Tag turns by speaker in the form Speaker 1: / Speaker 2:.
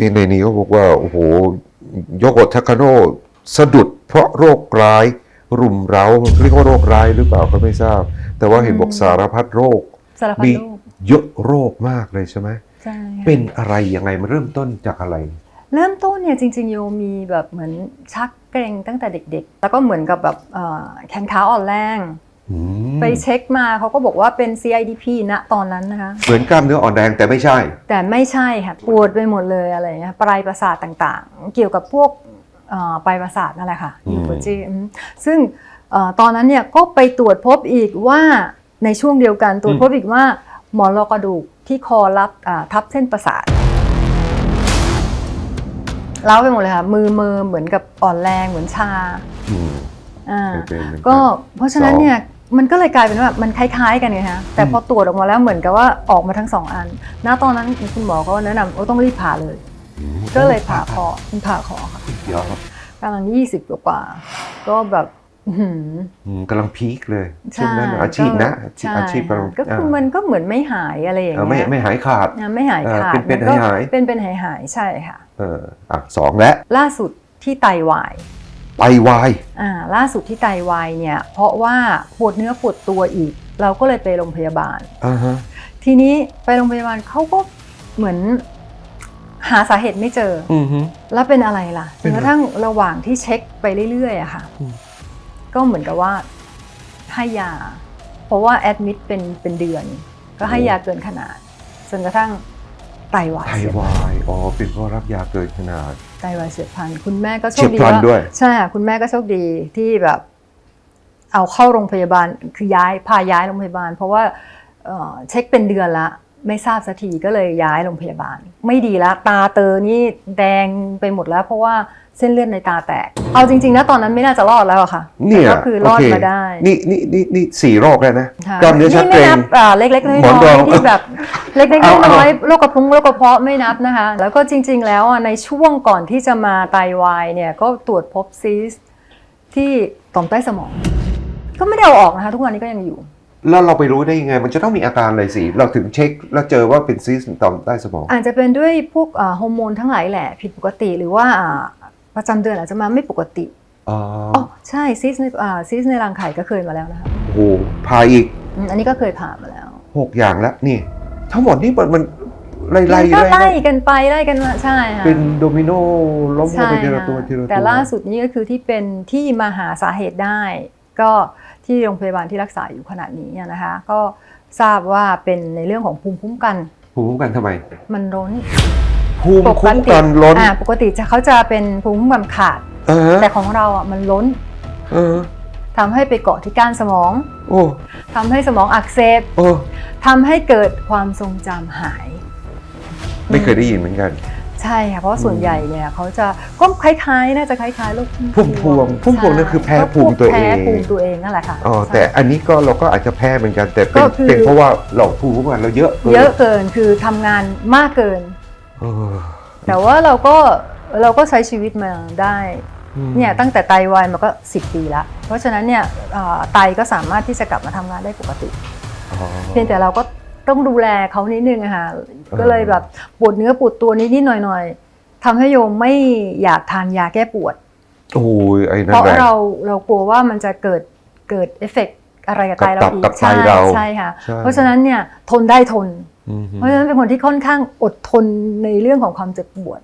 Speaker 1: นี่ในนี้เขาบอกว่า โอ้โหโยโกะทาคาโนะสะดุดเพราะโรคร้ายรุมเร้าเรียกว่าโรคร้ายหรือเปล่าก็ไม่ทราบ แต่ว่าเห็นบอกสารพัดโรค
Speaker 2: สารพัด
Speaker 1: มี
Speaker 2: โรค
Speaker 1: เยอะโรคมากเลยใช่ไหม
Speaker 2: ใช่ค่ะ
Speaker 1: เป็นอะไรยังไงมันเริ่มต้นจากอะไร
Speaker 2: เริ่มต้นเนี่ยจริง ๆ โยมีแบบเหมือนชักเกร็งตั้งแต่เด็ก ๆ แล้วก็เหมือนกับแบบเอ่อแขนขาอ่อนแรง
Speaker 1: อืม
Speaker 2: ไปเช็คมาเขาก็บอกว่าเป็น CIDP ณตอนนั้นนะคะ
Speaker 1: เหมือนกล้ามเนื้ออ่อนแรงแต่ไม่ใช่
Speaker 2: แต่ไม่ใช่ค่ะปวดไปหมดเลยอะไรอย่างเงี้ยปลายประสาทต่างๆ เกี่ยวกับพวกเอ่อปลายประสาทนั่นแหละค่ะ
Speaker 1: อืม
Speaker 2: ยูโกจีอืมซึ่งเอ่อตอนนั้นเนี่ยก็ไปตรวจพบอีกว่าในช่วงเดียวกันตรวจพบอีกว่าหมอนรองกระดูกที่คอรับอ่าทับเส้นประสาทเล้าวไปหมดเลยค่ะ มือมือเหมือนกับอ่อนแรงเหมือนชา
Speaker 1: อืม
Speaker 2: อ่า
Speaker 1: เคยเป็นเหมือนน
Speaker 2: ก็เพราะฉะนั้นเนี่ย มันก็เลยกลายเป็นว่ามันคล้ายๆ กันไงฮะแต่
Speaker 1: อืม
Speaker 2: พอตรวจออกมาแล้วเหมือนกับว่าออกมาทั้งสองอัน ณตอนนั้นคุณหมอก็แนะนำว่าต้องรีบผ่าเลย
Speaker 1: อืม
Speaker 2: ก็เลยผ่าคอเป็นผ่าคอค่ะ
Speaker 1: เดี๋ยวครับ
Speaker 2: กำลังยี่สิบกว่าๆก็แบบอื้อหือ
Speaker 1: อืมกำลังพีคเลยช่วง
Speaker 2: ใช่
Speaker 1: นั้นอาชีพนะ
Speaker 2: ใช่
Speaker 1: อาชีพกำลัง
Speaker 2: ก็คือมันก็เหมือนไม่หายอะไรอย่าง
Speaker 1: เออไม่
Speaker 2: เงี้ย
Speaker 1: ไม่หายขาด
Speaker 2: นะไม่หาย
Speaker 1: เออ
Speaker 2: ขาด
Speaker 1: เป็นเป็น
Speaker 2: มัก็
Speaker 1: หายๆ
Speaker 2: เป็นเป็นหายหายๆใช่ค่ะ
Speaker 1: เอออะสองและ
Speaker 2: ล่าสุดที่ไตวาย
Speaker 1: ไตวาย
Speaker 2: อ่าล่าสุดที่ไตวายเนี่ย เพราะว่าปวดเนื้อปวดตัวอีก เราก็เลยไปโรงพยาบาล
Speaker 1: อ่าฮะ
Speaker 2: ทีนี้ไปโรงพยาบาลเขาก็เหมือนหาสาเหตุไม่เจอ
Speaker 1: อือฮึ
Speaker 2: แล้วเป็นอะไรล่ะ
Speaker 1: เป็
Speaker 2: จ
Speaker 1: น
Speaker 2: น
Speaker 1: อะไร
Speaker 2: กระทั่งระหว่างที่เช็คไปเรื่อยๆอะค่ะ
Speaker 1: อืม
Speaker 2: ก็เหมือนกับว่าให้ยา เพราะว่าแอดมิดเป็นเป็นเดือน ก็ให้ยาเกินขนาด จนกระทั่งไตวาย
Speaker 1: ไต
Speaker 2: เสียพลั
Speaker 1: วานยอ๋อเป็นเพราะรับยาเกินขนาด
Speaker 2: ไตวายเสียพลันคุณแม่ก็โช
Speaker 1: เฉี
Speaker 2: ค
Speaker 1: ยบ
Speaker 2: ดี
Speaker 1: พลัน
Speaker 2: ว่า
Speaker 1: ด้วย
Speaker 2: ใช่ค่ะคุณแม่ก็โชคดีที่แบบ เอาเข้าโรงพยาบาลคือย้ายพาย้ายโรงพยาบาล เพราะว่าเอ่อเช็คเป็นเดือนละ ไม่ทราบสักทีก็เลยย้ายโรงพยาบาล ไม่ดีละตาเตอนี่แดงไปหมดแล้ว เพราะว่าเส้นเลือดในตาแตก เอาจริงๆนะตอนนั้นไม่น่าจะรอดแล้วอะค่ะ
Speaker 1: เนี่ย
Speaker 2: แต่ก็คือรอด
Speaker 1: โเค
Speaker 2: มาได้
Speaker 1: นี่นี่นี่นี่สี่โรคแล้วนะ
Speaker 2: ค่ะ
Speaker 1: กล้ามเนื้อชักเก
Speaker 2: ไม่
Speaker 1: ร็ง
Speaker 2: นับอ่าเล็กๆน้อย
Speaker 1: หมอนรอง
Speaker 2: ๆที่แบบเล็กๆ
Speaker 1: เอาเอา
Speaker 2: น้อยๆโรคกระพุ้งโรคกระเพาะไม่นับนะคะ แล้วก็จริง ๆ แล้วอะในช่วงก่อนที่จะมาไตวายเนี่ยก็ตรวจพบซีสต์ที่ต่อมใต้สมอง ก็ไม่ได้เอาออกนะคะ ทุกวันนี้ก็ยังอยู่
Speaker 1: แล้วเราไปรู้ได้ยังไง มันจะต้องมีอาการอะไรสิ เราถึงเช็คแล้วเจอว่าเป็นซีสต์ต่อมใต้สมอง
Speaker 2: อาจจะเป็นด้วยพวกอ่าฮอร์โมนทั้งหลายแหละผิดปกติหรือว่าอ่าประจำเดือนอาจจะมาไม่ปกติ
Speaker 1: อ๋อ
Speaker 2: อ๋อใช่ซีสต์ในอ่าซีสต์ในรังไข่ก็เคยมาแล้วนะคะ
Speaker 1: โอ้โหพาอีก
Speaker 2: อืมอันนี้ก็เคยผ่ามาแล้ว
Speaker 1: หกอย่างแล้วนี่ ทั้งหมดนี่มันมันไล่ไล่
Speaker 2: มันก็
Speaker 1: ไล่
Speaker 2: ไล่
Speaker 1: ไล่
Speaker 2: กันไปไล่กันมาใช่ค่ะ
Speaker 1: เป็นโดมิโนล้มกัน
Speaker 2: ใช่
Speaker 1: ไปทีละ
Speaker 2: ค่ะ
Speaker 1: ตัวทีละตัว
Speaker 2: แต่ล่าสุดนี้ก็คือที่เป็นที่มาหาสาเหตุได้ ก็ ที่โรงพยาบาลที่รักษาอยู่ขนาดนี้นะคะก็ทราบว่าเป็นในเรื่องของภูมิคุ้มกัน
Speaker 1: ภูมิคุ้มกันทำไม
Speaker 2: มันล้น
Speaker 1: ภูมิคุ้มกันล้น
Speaker 2: อ่าปกติจะเขาจะเป็นภูมิคุ้มกันขาด
Speaker 1: เออ
Speaker 2: แต่ของเราอะมันล้น
Speaker 1: เออ
Speaker 2: ทำให้ไปเกาะที่ก้านสมอง
Speaker 1: โอ้
Speaker 2: ทำให้สมองอักเสบ
Speaker 1: โอ้
Speaker 2: ทำให้เกิดความทรงจำหาย
Speaker 1: ไม่เคยได้ยินเหมือนกัน
Speaker 2: ใช่ค่ะเพราะส่วนใหญ่เนี่ยเขาจะก็คล้ายๆน่าจะคล้ายๆโรค
Speaker 1: พุ่มพวงพุ่มพวงนั่นคือแพ้ภูมิตัวเอง
Speaker 2: แพ้ภูมิตัวเองนั่นแหละค่ะ
Speaker 1: อ๋อ
Speaker 2: ใช่
Speaker 1: แต่อันนี้ก็เราก็อาจจะแพ้เหมือนกันแต่เป็น
Speaker 2: ก็คือ
Speaker 1: เป็นเพราะว่าเราภูมิคุ้มกันเราเยอะกิน
Speaker 2: เยอะเกินคือทำงานมากเกิน
Speaker 1: เออ
Speaker 2: แต่ว่าเราก็เราก็ใช้ชีวิตมาได้
Speaker 1: อืม
Speaker 2: เนี่ยตั้งแต่ไตวายมาก็ 10 ปีละเพราะฉะนั้นเนี่ยเอ่อไตก็สามารถที่จะกลับมาทำงานได้ปกติ
Speaker 1: อ๋อ
Speaker 2: เพียงแต่เราก็ ต้องดูแลเขานิดนึงอะค่ะก็เลยแบบปวดเนื้อปวดตัวนิดๆหน่อยๆทำให้โยมไม่อยากทานยาแก้ปวด
Speaker 1: โอ้ยไอ้นั่
Speaker 2: เพ
Speaker 1: น
Speaker 2: ราะ
Speaker 1: แหละ
Speaker 2: เราเรากลัวว่ามันจะเกิดเกิดเอฟเฟกอะไรกับไตเรา
Speaker 1: กับตับ
Speaker 2: อี
Speaker 1: กับ
Speaker 2: ก
Speaker 1: ไต
Speaker 2: ใช่
Speaker 1: เรา
Speaker 2: ใช่ค่ะ
Speaker 1: ใช่
Speaker 2: เพราะฉะนั้นเนี่ยทนได้ทน
Speaker 1: อืม
Speaker 2: เพราะฉะนั้นเป็นคนที่ค่อนข้างอดทนในเรื่องของความเจ็บปวด